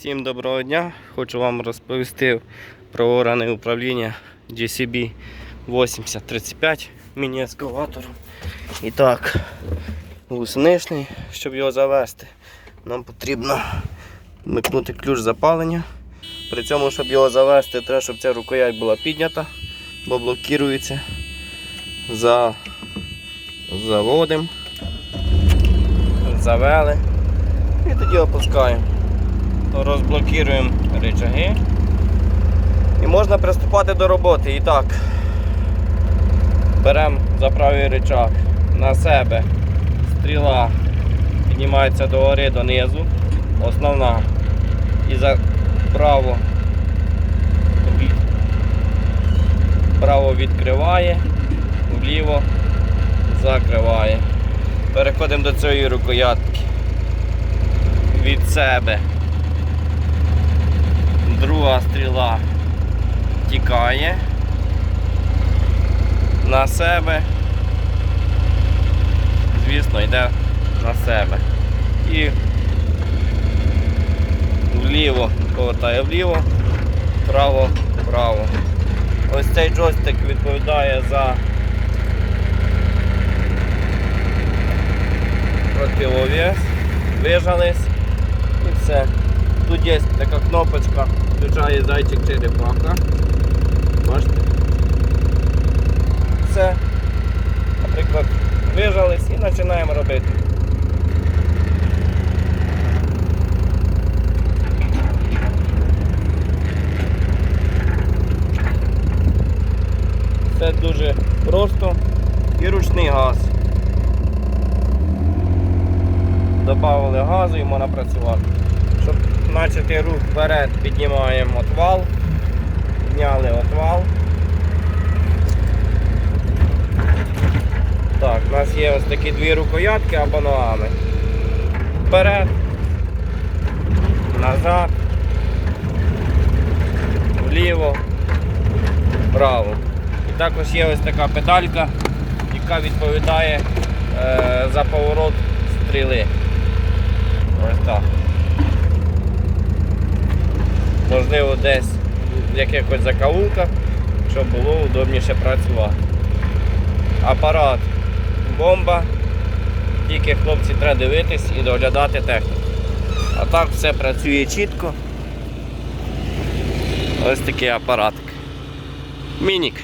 Всім доброго дня! Хочу вам розповісти про органи управління GCB 8035 міні-ескаватором. І так, гусеничний, щоб його завести, нам потрібно вмикнути ключ запалення. При цьому, щоб його завести, треба, щоб ця рукоять була піднята, бо блокується. За... Заводимо, завели і тоді опускаємо розблокуємо рычаги і можна приступати до роботи. І так, беремо за правий рычаг на себе, стріла піднімається догори донизу, основна. І за право, право відкриває, вліво закриває. Переходимо до цієї рукоятки. Від себе друга стріла тікає на себе, звісно, йде на себе. І вліво повертає вліво, вправо, вправо. Ось цей джойстик відповідає за противовес, вижались і все. Тут є така кнопочка, включає зайчик черепаха. Бачите? Все. Наприклад, вижались і починаємо робити. Все дуже просто і ручний газ. Добавили газу і можна працювати. Щоб почати рух вперед, піднімаємо отвал, підняли отвал. Так, у нас є ось такі дві рукоятки або ногами. Вперед, назад, вліво, вправо. І також є ось така педалька, яка відповідає е, за поворот стріли. Ось так. Можливо, десь в якихось закоулках, щоб було удобніше працювати. Апарат бомба. Тільки хлопці треба дивитись і доглядати техніку. А так все працює чітко. Ось такий апаратик. Мінік.